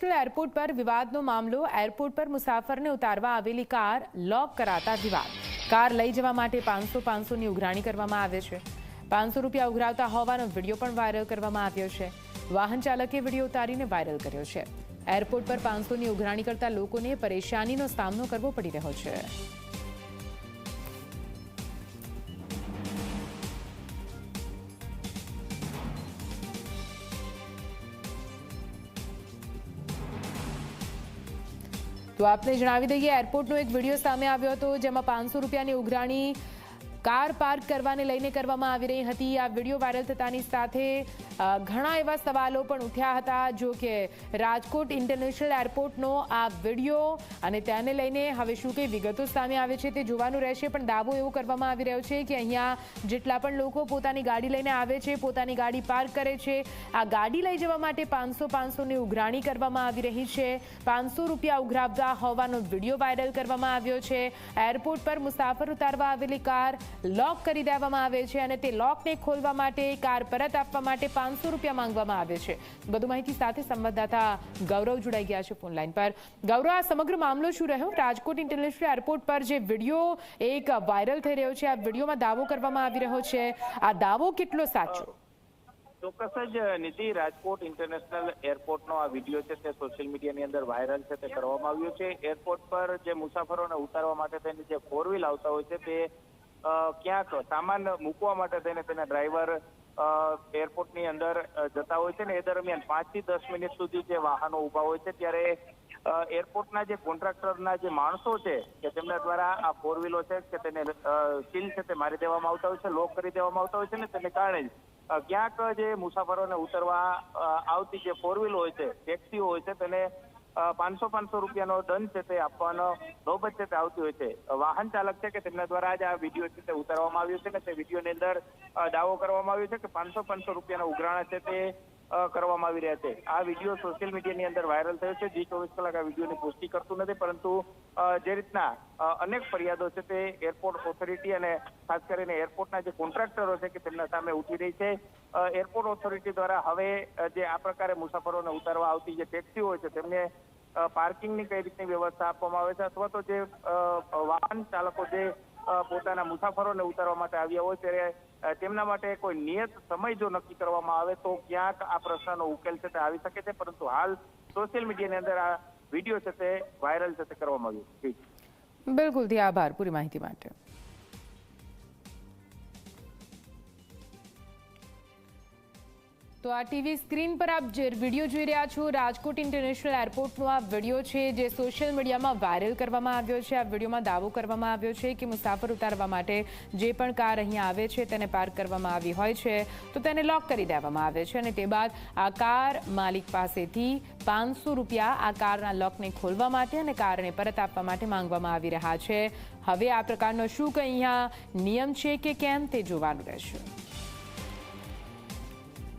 International airport પર વિવાદનો મામલો airport પર મુસાફરને ઉતારવા આવેલી કાર લોક કરાતા વિવાદ કાર લઈ જવા માટે પાંચસો પાંચસોની ઉઘરાણી કરવામાં આવે છે પાંચસો રૂપિયા ઉઘરાવતા હોવાનો વીડિયો પણ વાયરલ કરવામાં આવ્યો છે વાહન ચાલકે વીડિયો ઉતારીને વાયરલ કર્યો છે એરપોર્ટ પર પાંચસોની ઉઘરાણી કરતા લોકોને પરેશાનીનો સામનો કરવો પડી રહ્યો છે તો આપને જણાવી દઈએ એરપોર્ટનો એક વીડિયો સામે આવ્યો હતો જેમાં પાંચસો રૂપિયાની ઉઘરાણી કાર પાર્ક કરવાને લઈને કરવામાં આવી રહી હતી. આ વીડિયો વાયરલ થતાની સાથે ઘણા એવા સવાલો પણ ઉઠ્યા હતા, જો કે રાજકોટ ઇન્ટરનેશનલ એરપોર્ટનો આ વીડિયો અને તેને લઈને હવે શું કંઈ વિગતો સામે આવે છે તે જોવાનું રહેશે, પણ દાવો એવો કરવામાં આવી રહ્યો છે કે અહીંયા જેટલા પણ લોકો પોતાની ગાડી લઈને આવે છે, પોતાની ગાડી પાર્ક કરે છે, આ ગાડી લઈ જવા માટે પાંચસો પાંચસોની ઉઘરાણી કરવામાં આવી રહી છે. પાંચસો રૂપિયા ઉઘરાવતા હોવાનો વીડિયો વાયરલ કરવામાં આવ્યો છે. એરપોર્ટ પર મુસાફર ઉતારવા આવેલી કાર લોક કરી દેવામાં આવે છે અને તે લોકને ખોલવા માટે કાર પરત આપવા માટે પાંચસો રૂપિયા માંગવામાં આવે છે. વધુ માહિતી સાથે સંવાદદાતા ગૌરવ જોડાઈ ગયા છે ફોનલાઈન પર. ગૌરવ, આ સમગ્ર મામલો શું રહ્યો? રાજકોટ ઇન્ટરનેશનલ એરપોર્ટ પર જે વીડિયો એક વાયરલ થઈ રહ્યો છે, આ વિડીયોમાં દાવો કરવામાં આવી રહ્યો છે. આ દાવો કેટલો સાચો? ચોક્કસ જ, નીતિ રાજકોટ ઇન્ટરનેશનલ એરપોર્ટનો આ વીડિયો છે, તે સોશિયલ મીડિયાની અંદર વાયરલ છે, તે કરવામાં આવ્યો છે. એરપોર્ટ પર જે મુસાફરોને ઉતારવા માટે તેની જે ફોર વ્હીલ આવતા હોય છે, તે ક્યાંક સામાન મૂકવા માટે થઈને તેના ડ્રાઈવર એરપોર્ટની અંદર જતા હોય છે ને, એ દરમિયાન પાંચથી દસ મિનિટ સુધી જે વાહનો ઊભા હોય છે, ત્યારે એરપોર્ટના જે કોન્ટ્રાક્ટરના જે માણસો છે, કે તેમના દ્વારા આ ફોર વ્હીલો છે, કે તેને સીલ છે તે મારી દેવામાં આવતા હોય છે લોક કરી દેવામાં આવતા હોય છે ને, તેને કારણે ક્યાંક જે મુસાફરોને ઉતરવા આવતી જે ફોર વ્હીલ હોય છે ટેક્સીઓ હોય છે, તેને પાંચસો પાંચસો રૂપિયાનો દંડ છે તે આપવાનો નોબત છે તે આવતી હોય છે. વાહન ચાલક છે કે તેમના દ્વારા જ આ વીડિયો છે તે ઉતારવામાં આવ્યો છે કે તે વિડીયોની અંદર દાવો કરવામાં આવ્યો છે કે પાંચસો પાંચસો રૂપિયાના ઉઘરાણા છે તે કરવામાં આવી રહ્યા છે. આ વીડિયો સોશિયલ મીડિયાની અંદર વાયરલ થયો છે. જી ચોવીસ કલાક આ વિડીયોની પુષ્ટિ કરતું નથી, પરંતુ જે રીતના અનેક ફરિયાદો છે તે એરપોર્ટ ઓથોરિટી અને ખાસ કરીને એરપોર્ટના જે કોન્ટ્રાક્ટરો છે કે તેમના સામે ઉઠી રહી છે. એરપોર્ટ ઓથોરિટી દ્વારા હવે જે આ પ્રકારે મુસાફરોને ઉતારવા આવતી જે ટેક્સી હોય છે, તેમને પાર્કિંગની કઈ રીતની વ્યવસ્થા આપવામાં આવે છે, અથવા તો જે વાહન ચાલકો જે પોતાના મુસાફરોને ઉતારવા માટે આવ્યા હોય, ત્યારે તેમના માટે કોઈ નિયત સમય જો નક્કી કરવામાં આવે તો ક્યાંક આ પ્રશ્નનો ઉકેલ છે તે આવી શકે છે, પરંતુ હાલ સોશિયલ મીડિયાની અંદર આ વીડિયો છે તે વાયરલ છે તે કરવામાં આવ્યું બિલકુલ આભાર પૂરી માહિતી માટે. તો આ ટીવી સ્ક્રીન પર આપ જે વીડિયો જોઈ રહ્યા છો, રાજકોટ ઇન્ટરનેશનલ એરપોર્ટનો આ વીડિયો છે, જે સોશિયલ મીડિયામાં વાયરલ કરવામાં આવ્યો છે. આ વિડીયોમાં દાવો કરવામાં આવ્યો છે કે મુસાફર ઉતારવા માટે જે પણ કાર અહીંયા આવે છે તેને પાર્ક કરવામાં આવી હોય છે, તો તેને લોક કરી દેવામાં આવે છે અને તે બાદ આ કાર માલિક પાસેથી પાંચસો રૂપિયા આ કારના લોકને ખોલવા માટે અને કારને પરત આપવા માટે માંગવામાં આવી રહ્યા છે. હવે આ પ્રકારનો શું કંઈ અહીંયા નિયમ છે કે કેમ તે જોવાનું રહેશે?